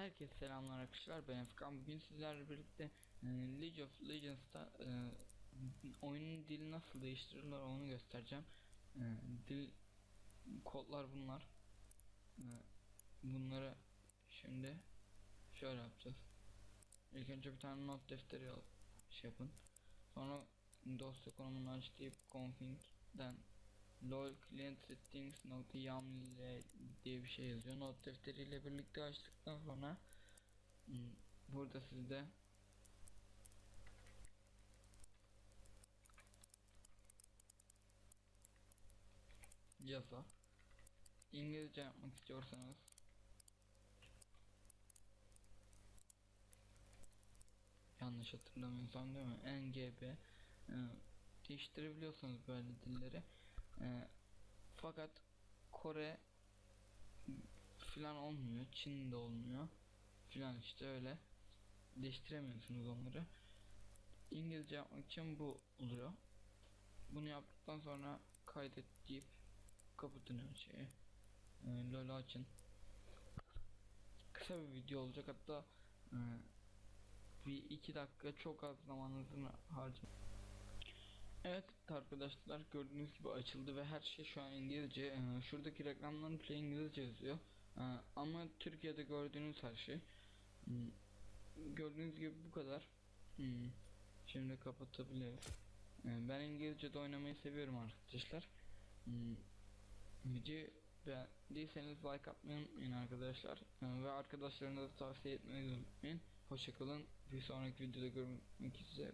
Herkese selamlar arkadaşlar ben Efkan. Bugün sizlerle birlikte e, League of Legends'ta e, oyunun dili nasıl değiştirilir onu göstereceğim. E, dil kodlar bunlar. E, bunları şimdi şöyle yapacağız. İlk önce bir tane not defteri al şey yapın. Sonra dosya konumunu aç deyip config'den lol client settings nokta yaml diye bir şey yazıyor. Not defteriyle birlikte açtıktan sonra hmm, burada sizde yazar. İngilizce yapmak istiyorsanız yanlış hatırlamıyorsam değil mi? NGB e, değiştirebiliyorsunuz böyle dilleri. E, fakat Kore filan olmuyor, Çin de olmuyor filan işte öyle değiştiremiyorsunuz onları. İngilizce yapmak için bu oluyor. Bunu yaptıktan sonra kaydet deyip kapatın şeyi. E, LoL açın. Kısa bir video olacak hatta e, bir iki dakika çok az zamanınızı harcayın. Evet arkadaşlar gördüğünüz gibi açıldı ve her şey şu an İngilizce. Ee, şuradaki reklamların bile İngilizce yazıyor. Ee, ama Türkiye'de gördüğünüz her şey. Hmm, gördüğünüz gibi bu kadar. Hmm, şimdi kapatabiliriz. Ee, ben İngilizce'de oynamayı seviyorum arkadaşlar. Hmm, videoyu beğendiyseniz like atmayı unutmayın arkadaşlar. Ve arkadaşlarınıza tavsiye etmeyi unutmayın. Hoşçakalın. Bir sonraki videoda görmek üzere.